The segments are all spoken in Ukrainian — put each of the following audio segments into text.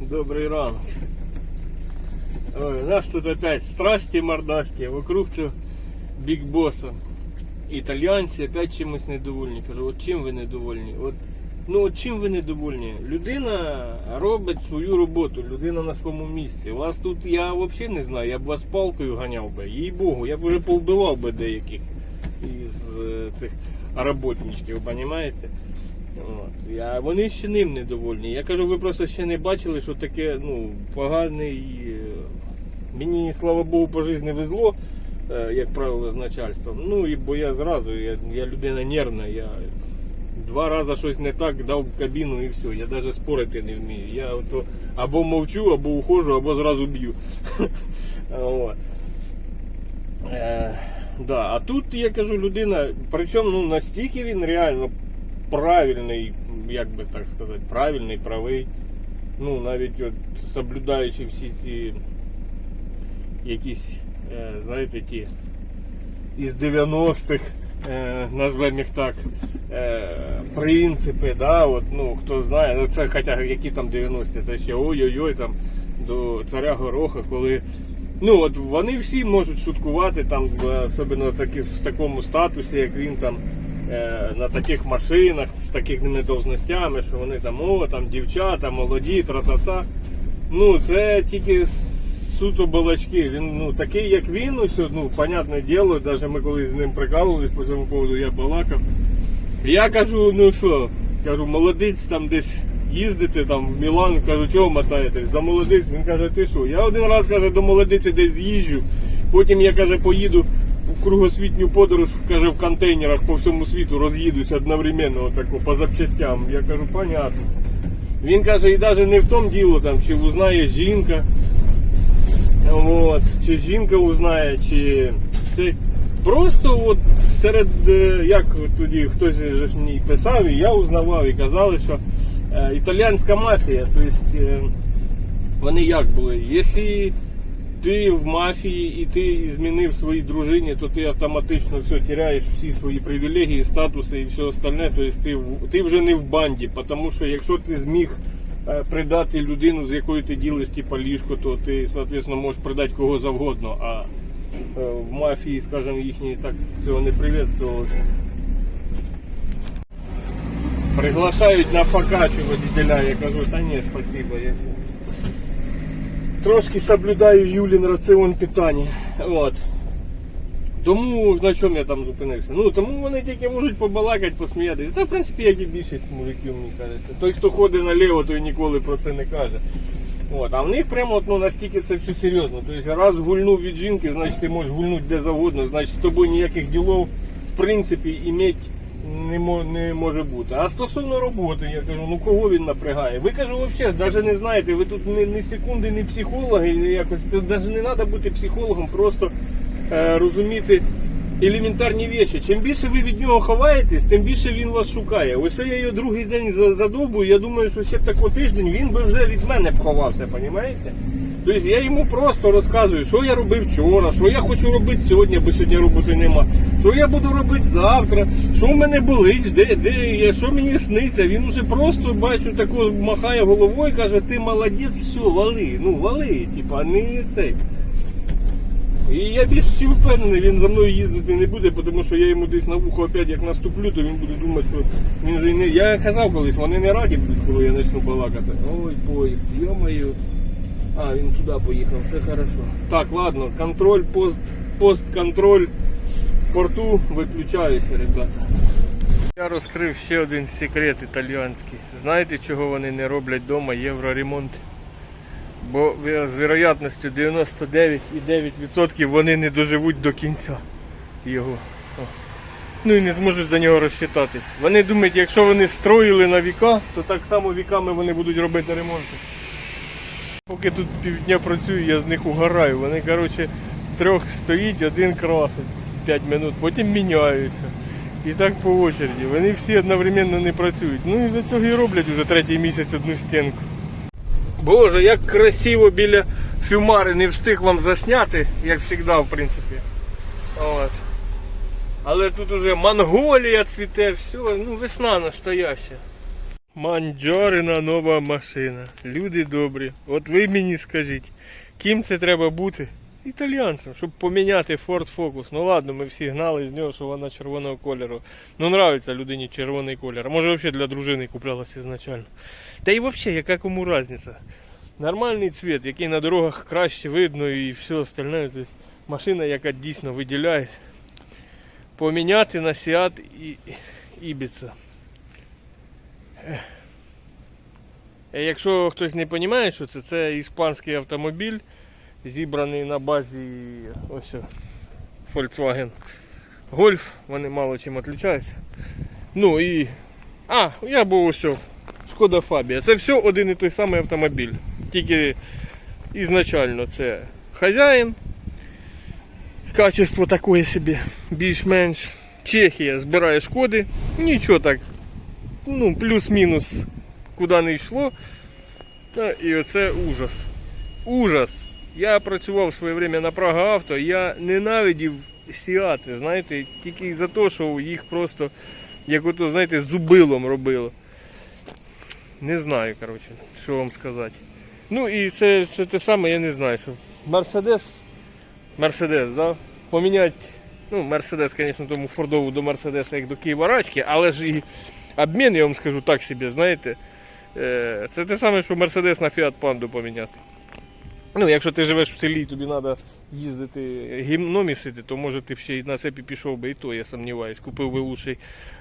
Добрий ранок. Ой, у нас тут опять страсті мордасті вокруг цього бікбоса. Італіянці опять чимось недовольні. Кажу, от чим ви недовольні? От, ну от чим ви недовольні? Людина робить свою роботу, людина на своєму місці. У вас тут я взагалі не знаю, я б вас палкою ганяв би, їй Богу, я б вже повбивав би деяких із е, цих роботничків, розумієте? От. Я, вони ще ним недовольні. Я кажу, ви просто ще не бачили, що таке ну, поганий. е, Мені, слава Богу, по житті везло, е, як правило, з начальством. Ну, і бо я зразу, я, я людина нервна, я два рази щось не так дав в кабіну і все. Я навіть спорити не вмію. Я ото або мовчу, або ухожу, або зразу б'ю. Е, да. А тут я кажу, людина, причому ну, настільки він реально правильний, як би так сказати, правильний, правий. Ну, навіть от соблюдаючи всі ці якісь, е, знаєте, ті із 90-х, е, назвемо їх так, е, принципи, да, от, ну, хто знає, ну це хоча які там 90-ті, це ще ой-ой-ой там до царя Гороха, коли Ну от вони всі можуть шуткувати там, особливо в такому статусі, як він там на таких машинах з такими должностями, що вони там о, там дівчата, молоді, тра-та-та. Ну це тільки суто балачки. Він ну такий, як він, ось, ну, понятне діло, навіть ми колись з ним прикалувались по цьому поводу, я балакав. Я кажу, ну що, кажу, молодець там десь їздите там в Мілан, кажу, чого мотаєтесь? До молодиць. Він каже, ти що? Я один раз каже, до молодиці десь з'їжджу. Потім я каже, поїду в кругосвітню подорож, каже, в контейнерах по всьому світу роз'їдусь одновременно отако, по запчастям. Я кажу, понятно. Він каже, і навіть не в тому діло, там, чи узнає жінка, От, чи жінка узнає, чи це просто от серед, е, як тоді хтось же мені писав, і я узнавав, і казали, що е, італіянська мафія, тобто вони як були, якщо ти в мафії і ти змінив своїй дружині, то ти автоматично все теряєш всі свої привілегії, статуси і все остальне, тобто ти, ти вже не в банді, тому що якщо ти зміг е, придати людину, з якою ти ділиш типа ліжко, то ти, соответственно, можеш придати кого завгодно. А е, в мафії, скажімо, їхній так цього не приветствувалося. Приглашають на фокачу водителя, я кажу, та ні, спасибо. Я... Трошки соблюдаю Юлін раціон питання. От. Тому на чому я там зупинився? Ну тому вони тільки можуть побалакати, посміятися. Та в принципі, як і більшість мужиків, мені кажеться. Той, хто ходить наліво, той ніколи про це не каже. От, а в них прямо ну, настільки це все серйозно. Тобто раз гульнув від жінки, значить ти можеш гульнути де завгодно, значить з тобою ніяких ділов в принципі іметь не, мо- не може бути. А стосовно роботи, я кажу, ну кого він напрягає? Ви кажу, взагалі, навіть не знаєте, ви тут ні секунди не психологи, якось, навіть не треба бути психологом, просто е, розуміти елементарні речі. Чим більше ви від нього ховаєтесь, тим більше він вас шукає. Ось я його другий день за- задовбую, я думаю, що ще б тако тиждень він би вже від мене б ховався, розумієте? Тобто я йому просто розказую, що я робив вчора, що я хочу робити сьогодні, бо сьогодні роботи нема. Що я буду робити завтра, що в мене болить, де, де я, що мені сниться. Він уже просто бачу тако махає головою, каже, ти молодець, все, вали. Ну, вали, типа, не цей. І я більш чим впевнений, він за мною їздити не буде, тому що я йому десь на вухо опять як наступлю, то він буде думати, що він же не. Я казав колись, вони не раді будуть, коли я почну балакати. Ой, поїзд, йо-моє. А, він туди поїхав, все хорошо. Так, ладно, контроль, пост, пост-контроль в порту виключаюся, ребята. Я розкрив ще один секрет італіянський. Знаєте, чого вони не роблять вдома євроремонт? Бо з вероятністю 99,9% вони не доживуть до кінця його. Ну і не зможуть за нього розчитатись. Вони думають, якщо вони строїли на віка, то так само віками вони будуть робити ремонти. Поки тут півдня працюю, я з них угораю. Вони, коротше, трьох стоїть, один красить 5 минут, потім міняються. І так по очереді. Вони всі одновременно не працюють. Ну і за цього і роблять вже третій місяць одну стінку. Боже, як красиво біля фюмари не встиг вам засняти, як завжди, в принципі. От. Але тут уже Монголія цвіте, все, ну весна настояща. Мандьорина нова машина. Люди добрі. От ви мені скажіть, ким це треба бути? Італіянцем, щоб поміняти Ford Focus. Ну ладно, ми всі гнали з нього, що вона червоного кольору. Ну нравиться людині червоний колір. А може взагалі для дружини куплялась ізначально. Та і взагалі, яка кому різниця? Нормальний цвіт, який на дорогах краще видно і все остальне. Тобто машина, яка дійсно виділяється. Поміняти на Seat і Ібіца. Е, Якщо хтось не розуміє, що це, це іспанський автомобіль, зібраний на базі ось Volkswagen Golf, вони мало чим відрізняються. Ну і. А, я був ось Шкода Фабія. Це все один і той самий автомобіль. Тільки ізначально це хазяїн. Качество таке собі, більш-менш. Чехія збирає шкоди. Нічого так ну, плюс-мінус куди не йшло. І оце ужас. Ужас. Я працював в своє время на Прага Авто, я ненавидів сіати, знаєте, тільки за те, що їх просто як ото, знаєте, зубилом робило. Не знаю, коротше, що вам сказати. Ну і це, це те саме, я не знаю, що Мерседес, Мерседес, да? Поміняти, ну, Мерседес, звісно, тому Фордову до Мерседеса як до Києва Рачки, але ж і обмін, я вам скажу так собі, знаєте, е, це те саме, що Мерседес на Fiat Панду поміняти. Ну, якщо ти живеш в селі, тобі треба їздити гімно місити, то може ти ще й на цепі пішов би і то, я сумніваюсь. Купив би лучший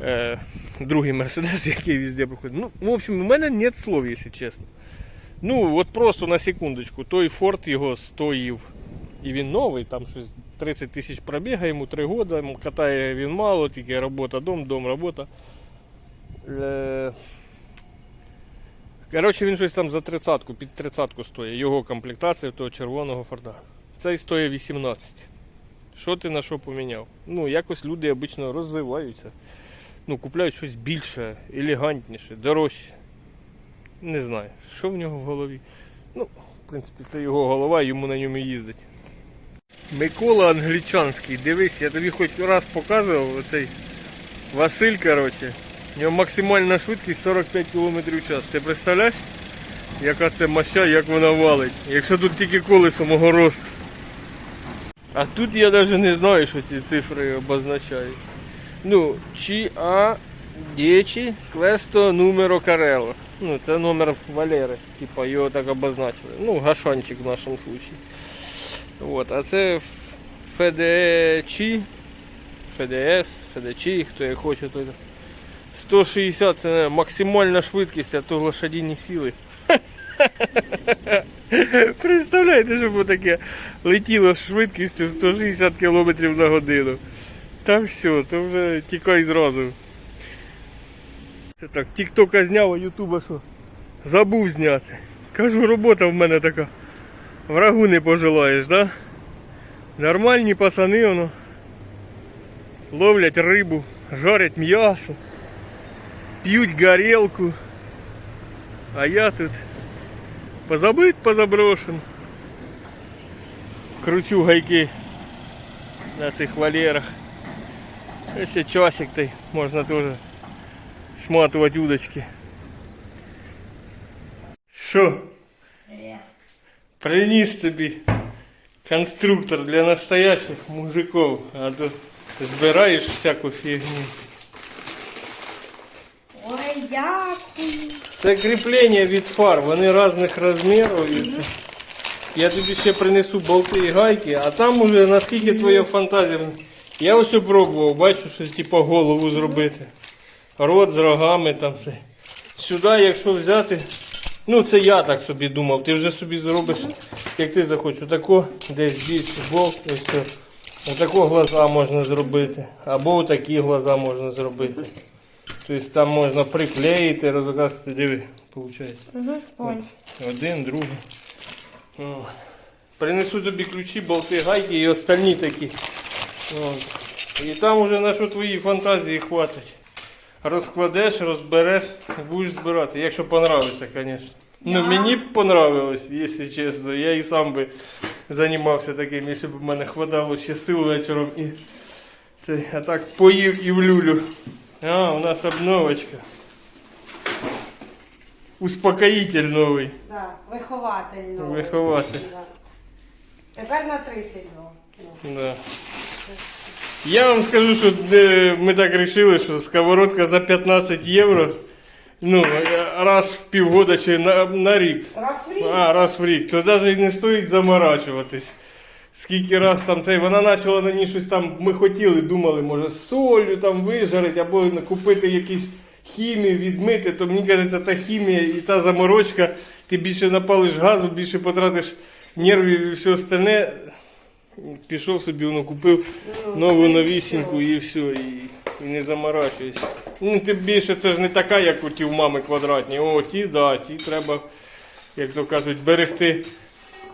е, другий Мерседес, який везде проходить. Ну, в общем, у мене нет слов, якщо чесно. Ну, от просто на секундочку, той Форд його стоїв. І він новий, там щось 30 тисяч пробіга, йому 3 роки, катає він мало, тільки робота, дом, дом, робота. Е, Коротше, він щось там за тридцятку, під тридцятку стоїть. Його комплектація того червоного Форда. Цей стоїть 18. Що ти на що поміняв? Ну, якось люди обично розвиваються. Ну, купляють щось більше, елегантніше, дорожче. Не знаю, що в нього в голові. Ну, в принципі, це його голова, йому на ньому їздить. Микола Англічанський, дивись, я тобі хоч раз показував оцей Василь, коротше. У нього максимальна швидкість 45 км в час. Ти представляєш, яка це моща, як вона валить. Якщо тут тільки колесо мого росту. А тут я навіть не знаю, що ці цифри обозначають. Ну, чи а 10 квесто numero Карело. Ну, це номер Валери. Типа його так обозначили. Ну, гашанчик в нашому случаї. От, а це ФДЧ, ФДС, ФДЧ, хто як хоче, той. 160 це максимальна швидкість, а то лошадіні сили. Представляєте, що таке летіло швидкістю 160 км на годину. Та все, то вже тікай зразу. Це так, тіктока зняв, а ютуба що? Забув зняти. Кажу, робота в мене така. Врагу не пожелаєш, да? Нормальні пацани, воно. Ловлять рибу, жарять м'ясо, п'ють горілку. А я тут позабит, позаброшен. Кручу гайки на цих валерах. Ще часик той можна теж сматувати удочки. Що? Привет. Приніс тобі конструктор для настоящих мужиков, а то збираєш всяку фігню. Дякую. Це кріплення від фар, вони різних розмірів. І Я тобі ще принесу болти і гайки, а там уже наскільки твоя фантазія. Я ось пробував, бачу, щось типу голову зробити. Рот з рогами там все. Сюди, якщо взяти. Ну це я так собі думав. Ти вже собі зробиш, як ти захочеш. Отако десь більше болт і все. Отако глаза можна зробити. Або отакі глаза можна зробити. Тобто там можна приклеїти, розказати, диви, виходить. Угу, понял. Один, другий. О. Принесу тобі ключі, болти, гайки і остальні такі. От. І там уже на що твої фантазії хватить. Розкладеш, розбереш, будеш збирати, якщо понравиться, звісно. Ну мені б понравилось, якщо чесно. Я і сам би займався таким, якщо б в мене хватало ще сил вечором і це, а так поїв і в люлю. А, у нас обновочка. успокоїтель новий. Да, вихователь новий. Вихователь. Да. Тепер на 32. Ну, Да. Я вам скажу, що е, ми так вирішили, що сковородка за 15 євро. Ну, раз в півгода чи на, на рік. Раз в рік. А, раз в рік, то навіть не стоїть заморачуватись. Скільки раз там цей, вона почала на ній щось там, ми хотіли, думали, може, солью там вижарити, або купити якісь хімію, відмити, то мені кажеться, та хімія і та заморочка, ти більше напалиш газу, більше потратиш нервів і все остальне. Пішов собі, воно купив нову новісіньку і все, і, і не заморачуєшся. Ну, тим більше це ж не така, як у ті в мами квадратні. О, ті, да, ті треба, як то кажуть, берегти.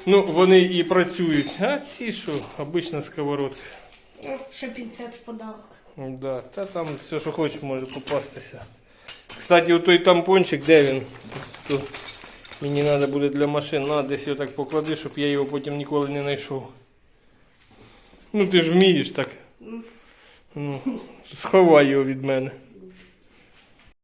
Ну, вони і працюють. А ці що, обична сковородка. Ще 50 в подарок. Да, та там все, що хочеш, може попастися. Кстати, той тампончик, де він? То мені треба буде для машин. На, десь його так поклади, щоб я його потім ніколи не знайшов. Ну ти ж вмієш так. Ну, сховай його від мене.